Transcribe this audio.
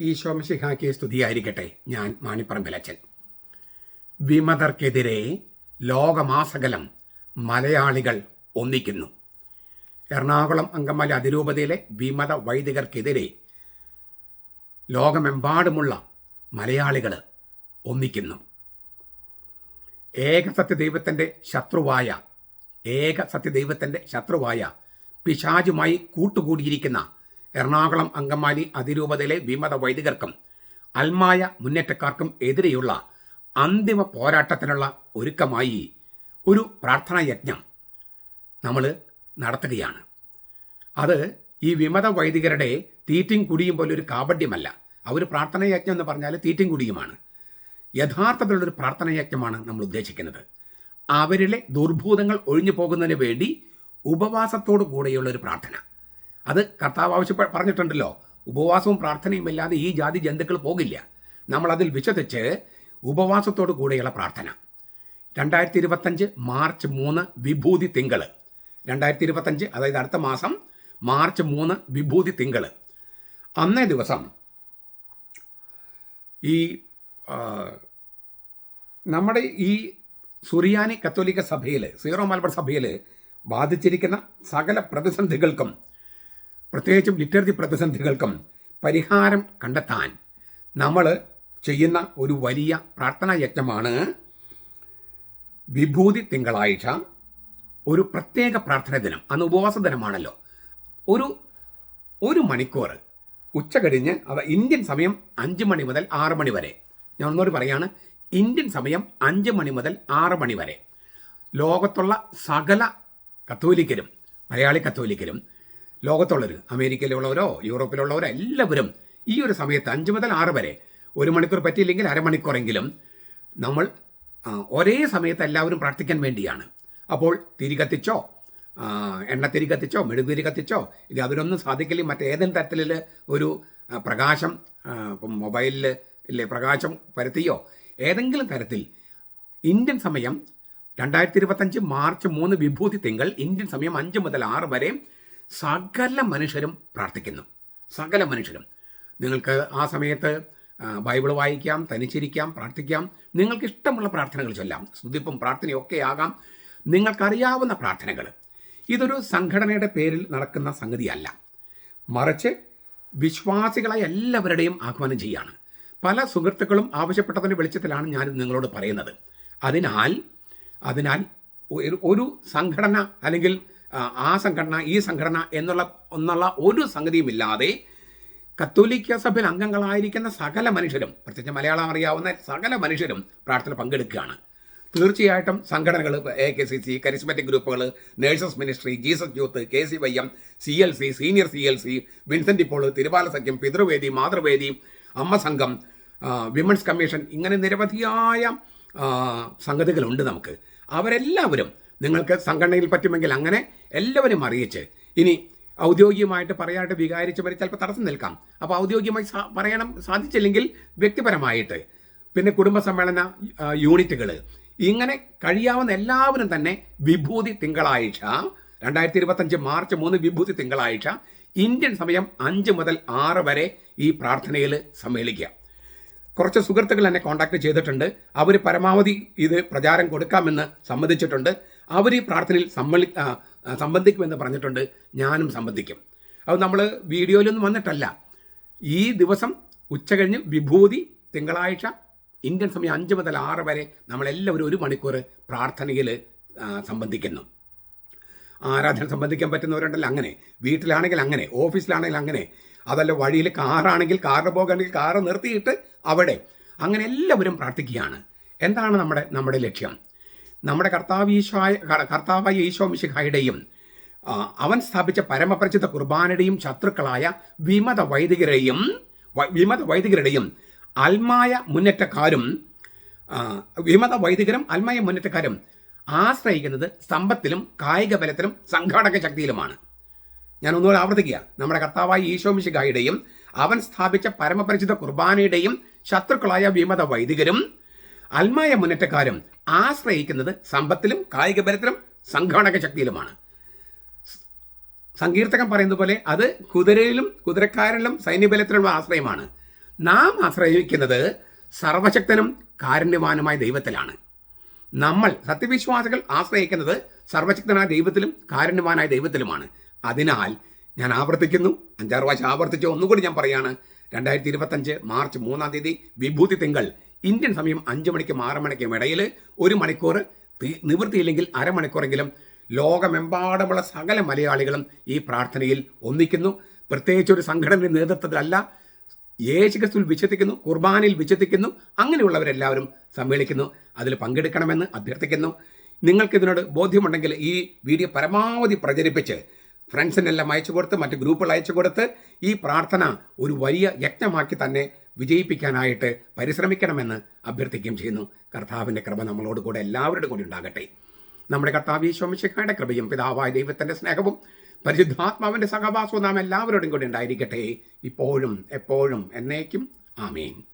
ഈശോമിശിഹാക്കി സ്തുതിയായിരിക്കട്ടെ ഞാൻ മാണിപ്പറമ്പിലച്ചൻ. വിമതർക്കെതിരെ ലോകമാസകലം മലയാളികൾ ഒന്നിക്കുന്നു. എറണാകുളം അങ്കമാലി അതിരൂപതയിലെ വിമത വൈദികർക്കെതിരെ ലോകമെമ്പാടുമുള്ള മലയാളികൾ ഒന്നിക്കുന്നു. ഏക സത്യദൈവത്തിന്റെ ശത്രുവായ ഏക സത്യദൈവത്തിന്റെ ശത്രുവായ പിശാജുമായി കൂട്ടുകൂടിയിരിക്കുന്ന എറണാകുളം അങ്കമാലി അതിരൂപതയിലെ വിമത വൈദികർക്കും അൽമായ മുന്നേറ്റക്കാർക്കും എതിരെയുള്ള അന്തിമ പോരാട്ടത്തിനുള്ള ഒരുക്കമായി ഒരു പ്രാർത്ഥനാ യജ്ഞം നമ്മൾ നടത്തുകയാണ്. അത് ഈ വിമത വൈദികരുടെ തീറ്റും കുടിയും പോലെ ഒരു കാപഡ്യമല്ല ആ ഒരു പ്രാർത്ഥനാ യജ്ഞം എന്ന് പറഞ്ഞാൽ തീറ്റും കുടിയുമാണ് യഥാർത്ഥത്തിലുള്ളൊരു പ്രാർത്ഥനാ യജ്ഞമാണ് നമ്മൾ ഉദ്ദേശിക്കുന്നത്. അവരിലെ ദുർഭൂതങ്ങൾ ഒഴിഞ്ഞു പോകുന്നതിന് വേണ്ടി ഉപവാസത്തോടു കൂടെയുള്ള ഒരു പ്രാർത്ഥന. അത് കർത്താവ് ആവശ്യപ്പെ പറഞ്ഞിട്ടുണ്ടല്ലോ. ഉപവാസവും പ്രാർത്ഥനയും ഇല്ലാതെ ഈ ജാതി ജന്തുക്കൾ പോകില്ല. നമ്മളതിൽ വിശ്വസിച്ച് ഉപവാസത്തോടു കൂടെയുള്ള പ്രാർത്ഥന. രണ്ടായിരത്തി ഇരുപത്തഞ്ച് മാർച്ച് മൂന്ന് വിഭൂതി തിങ്കൾ രണ്ടായിരത്തി ഇരുപത്തഞ്ച് അതായത് അടുത്ത മാസം മാർച്ച് മൂന്ന് വിഭൂതി തിങ്കൾ അന്നേ ദിവസം ഈ നമ്മുടെ ഈ സുറിയാനി കത്തോലിക്ക സഭയിൽ സീറോ മലബാർ സഭയിൽ ബാധിച്ചിരിക്കുന്ന സകല പ്രതിസന്ധികൾക്കും പ്രത്യേകിച്ചും ലിറ്റററി പ്രതിസന്ധികൾക്കും പരിഹാരം കണ്ടെത്താൻ നമ്മൾ ചെയ്യുന്ന ഒരു വലിയ പ്രാർത്ഥനാ യജ്ഞമാണ് വിഭൂതി തിങ്കളാഴ്ച. ഒരു പ്രത്യേക പ്രാർത്ഥന ദിനം അന്ന് ഉപവാസ ദിനമാണല്ലോ. ഒരു ഒരു മണിക്കൂർ ഉച്ച കഴിഞ്ഞ് അത് ഇന്ത്യൻ സമയം അഞ്ച് മണി മുതൽ ആറ് മണി വരെ. ഞാൻ ഒന്നോട് പറയാണ് ഇന്ത്യൻ സമയം അഞ്ച് മണി മുതൽ ആറ് മണി വരെ. ലോകത്തുള്ള സകല കത്തോലിക്കരും മലയാളി കത്തോലിക്കരും ലോകത്തുള്ളവർ അമേരിക്കയിലുള്ളവരോ യൂറോപ്പിലുള്ളവരോ എല്ലാവരും ഈ ഒരു സമയത്ത് അഞ്ച് മുതൽ ആറ് വരെ ഒരു മണിക്കൂർ പറ്റിയില്ലെങ്കിൽ അരമണിക്കൂറെങ്കിലും നമ്മൾ ഒരേ സമയത്ത് എല്ലാവരും പ്രാർത്ഥിക്കാൻ വേണ്ടിയാണ്. അപ്പോൾ തിരി കത്തിച്ചോ എണ്ണത്തിരി കത്തിച്ചോ മെഴുകുതിരി കത്തിച്ചോ ഇത് അതിനൊന്നും സാധിക്കില്ല. മറ്റേതെങ്കിലും തരത്തിൽ ഒരു പ്രകാശം ഇപ്പം മൊബൈലിൽ ഇല്ലേ പ്രകാശം പരത്തിയോ ഏതെങ്കിലും തരത്തിൽ ഇന്ത്യൻ സമയം രണ്ടായിരത്തി ഇരുപത്തഞ്ച് മാർച്ച് മൂന്ന് വിഭൂതി തിങ്കൾ ഇന്ത്യൻ സമയം അഞ്ച് മുതൽ ആറ് വരെ സകല മനുഷ്യരും പ്രാർത്ഥിക്കുന്നു. സകല മനുഷ്യരും. നിങ്ങൾക്ക് ആ സമയത്ത് ബൈബിൾ വായിക്കാം തനിച്ചിരിക്കാം പ്രാർത്ഥിക്കാം. നിങ്ങൾക്ക് ഇഷ്ടമുള്ള പ്രാർത്ഥനകൾ ചൊല്ലാം. സ്തുതിപ്പും പ്രാർത്ഥനയൊക്കെ ആകാം. നിങ്ങൾക്കറിയാവുന്ന പ്രാർത്ഥനകൾ ഇതൊരു സംഘടനയുടെ പേരിൽ നടക്കുന്ന സംഗതിയല്ല. മറിച്ച് വിശ്വാസികളെ എല്ലാവരുടെയും ആഹ്വാനം ചെയ്യാണ്. പല സുഹൃത്തുക്കളും ആവശ്യപ്പെട്ടതിന്റെ വെളിച്ചത്തിലാണ് ഞാൻ നിങ്ങളോട് പറയുന്നത്. അതിനാൽ അതിനാൽ ഒരു- സംഘടന അല്ലെങ്കിൽ ആ, സംഘടന ഈ സംഘടന എന്നുള്ള എന്നുള്ള ഒരു സംഗതിയുമില്ലാതെ കത്തോലിക്ക സഭയിൽ അംഗങ്ങളായിരിക്കുന്ന സകല മനുഷ്യരും പ്രത്യേകിച്ച് മലയാളം അറിയാവുന്ന സകല മനുഷ്യരും പ്രാർത്ഥന പങ്കെടുക്കുകയാണ്. തീർച്ചയായിട്ടും സംഘടനകൾ A K C C charismatic ഗ്രൂപ്പുകൾ nurses ministry Jesus youth K C Y M C L C senior C L C Vincent ഇപ്പോൾ തിരുവാല സഖ്യം പിതൃവേദി മാതൃവേദി അമ്മ സംഘം വിമൻസ് കമ്മീഷൻ ഇങ്ങനെ നിരവധിയായ സംഗതികളുണ്ട് നമുക്ക്. അവരെല്ലാവരും നിങ്ങൾക്ക് സംഘടനയിൽ പറ്റുമെങ്കിൽ അങ്ങനെ എല്ലാവരും അറിയിച്ച് ഇനി ഔദ്യോഗികമായിട്ട് പറയാനായിട്ട് വികാരിച്ചവരെ ചിലപ്പോൾ തടസ്സം നിൽക്കാം. അപ്പോൾ ഔദ്യോഗികമായി പറയണം സാധിച്ചില്ലെങ്കിൽ വ്യക്തിപരമായിട്ട് പിന്നെ കുടുംബ സമ്മേളന യൂണിറ്റുകൾ ഇങ്ങനെ കഴിയാവുന്ന എല്ലാവരും തന്നെ വിഭൂതി തിങ്കളാഴ്ച രണ്ടായിരത്തി ഇരുപത്തഞ്ച് മാർച്ച് മൂന്ന് വിഭൂതി തിങ്കളാഴ്ച ഇന്ത്യൻ സമയം അഞ്ച് മുതൽ ആറ് വരെ ഈ പ്രാർത്ഥനയിൽ സമ്മേളിക്കുക. കുറച്ച് സുഹൃത്തുക്കൾ എന്നെ കോൺടാക്ട് ചെയ്തിട്ടുണ്ട്. അവർ പരമാവധി ഇത് പ്രചാരം കൊടുക്കാമെന്ന് സമ്മതിച്ചിട്ടുണ്ട്. അവർ ഈ പ്രാർത്ഥനയിൽ സമ്മളി സംബന്ധിക്കുമെന്ന് പറഞ്ഞിട്ടുണ്ട്. ഞാനും സംബന്ധിക്കും. അത് നമ്മൾ വീഡിയോയിലൊന്നും വന്നിട്ടല്ല. ഈ ദിവസം ഉച്ച കഴിഞ്ഞ് വിഭൂതി തിങ്കളാഴ്ച ഇന്ത്യൻ സമയം അഞ്ച് മുതൽ ആറ് വരെ നമ്മളെല്ലാവരും ഒരു മണിക്കൂർ പ്രാർത്ഥനയിൽ സംബന്ധിക്കുന്നു. ആരാധന സംബന്ധിക്കാൻ പറ്റുന്നവരുണ്ടല്ലോ അങ്ങനെ. വീട്ടിലാണെങ്കിൽ അങ്ങനെ ഓഫീസിലാണെങ്കിൽ അങ്ങനെ. അതല്ല വഴിയിൽ കാറാണെങ്കിൽ കാറിന് പോകുകയാണെങ്കിൽ കാറ് നിർത്തിയിട്ട് അവിടെ. അങ്ങനെ എല്ലാവരും പ്രാർത്ഥിക്കുകയാണ്. എന്താണ് നമ്മുടെ നമ്മുടെ ലക്ഷ്യം? നമ്മുടെ കർത്താവ് ഈശോയ കർത്താവായ ഈശോ മിശിഹായുടെയും അവൻ സ്ഥാപിച്ച പരമപരിചിത കുർബാനയുടെയും ശത്രുക്കളായ വിമത വൈദികരെയും വിമത വൈദികരുടെയും അൽമായ മുന്നേറ്റക്കാരും വിമത വൈദികരും അൽമായ മുന്നേറ്റക്കാരും ആശ്രയിക്കുന്നത് സമ്പത്തിലും കായിക ബലത്തിലും സംഘാടക ശക്തിയിലുമാണ്. ഞാൻ ഒന്നുകൂടെ ആവർത്തിക്കുക. നമ്മുടെ കർത്താവായ ഈശോമിശികായുടെയും അവൻ സ്ഥാപിച്ച പരമപരിചിത കുർബാനയുടെയും ശത്രുക്കളായ വിമത വൈദികരും അൽമായ മുന്നേറ്റക്കാരും ആശ്രയിക്കുന്നത് സമ്പത്തിലും കായിക ബലത്തിലും സംഘാടക ശക്തിയിലുമാണ്. സങ്കീർത്തകൻ പറയുന്നത് പോലെ അത് കുതിരയിലും കുതിരക്കാരിലും സൈന്യബലത്തിലുള്ള ആശ്രയമാണ്. നാം ആശ്രയിക്കുന്നത് സർവശക്തനും കാരുണ്യവാനുമായ ദൈവത്തിലാണ്. നമ്മൾ സത്യവിശ്വാസികൾ ആശ്രയിക്കുന്നത് സർവശക്തനായ ദൈവത്തിലും കാരുണ്യവാനായ ദൈവത്തിലുമാണ്. അതിനാൽ ഞാൻ ആവർത്തിക്കുന്നു അഞ്ചാറ് പ്രാവശ്യം ആവർത്തിച്ച് ഒന്നുകൂടി ഞാൻ പറയാണ്. രണ്ടായിരത്തി ഇരുപത്തഞ്ച് മാർച്ച് മൂന്നാം തീയതി വിഭൂതി തിങ്കൾ ഇന്ത്യൻ സമയം അഞ്ച് മണിക്കും ആറ് മണിക്കും ഇടയിൽ ഒരു മണിക്കൂർ നിവൃത്തിയില്ലെങ്കിൽ അരമണിക്കൂറെങ്കിലും ലോകമെമ്പാടുമുള്ള സകല മലയാളികളും ഈ പ്രാർത്ഥനയിൽ ഒന്നിക്കുന്നു. പ്രത്യേകിച്ച് ഒരു സംഘടനയുടെ നേതൃത്വത്തിലല്ല യേശുക്രിസ്തുവിൽ വിശ്വസിക്കുന്നു കുർബാനയിൽ വിശ്വസിക്കുന്നു അങ്ങനെയുള്ളവരെല്ലാവരും സമ്മേളിക്കുന്നു. അതിൽ പങ്കെടുക്കണമെന്ന് അഭ്യർത്ഥിക്കുന്നു. നിങ്ങൾക്ക് ഇതിനോട് ബോധ്യമുണ്ടെങ്കിൽ ഈ വീഡിയോ പരമാവധി പ്രചരിപ്പിച്ച് ഫ്രണ്ട്സിനെല്ലാം അയച്ചു കൊടുത്ത് മറ്റ് ഗ്രൂപ്പുകൾ അയച്ചു കൊടുത്ത് ഈ പ്രാർത്ഥന ഒരു വലിയ യജ്ഞമാക്കി തന്നെ വിജയിപ്പിക്കാനായിട്ട് പരിശ്രമിക്കണമെന്ന് അഭ്യർത്ഥിക്കുകയും ചെയ്യുന്നു. കർത്താവിന്റെ കൃപ നമ്മളോട് കൂടെ എല്ലാവരുടെ കൂടി ഉണ്ടാകട്ടെ. നമ്മുടെ കർത്താവ് ഈശോമിശിഖയുടെ കൃപയും പിതാവായ ദൈവത്തിന്റെ സ്നേഹവും പരിശുദ്ധാത്മാവിന്റെ സഹവാസവും നാം എല്ലാവരോടും കൂടി ഉണ്ടായിരിക്കട്ടെ. ഇപ്പോഴും എപ്പോഴും എന്നേക്കും. ആമേൻ.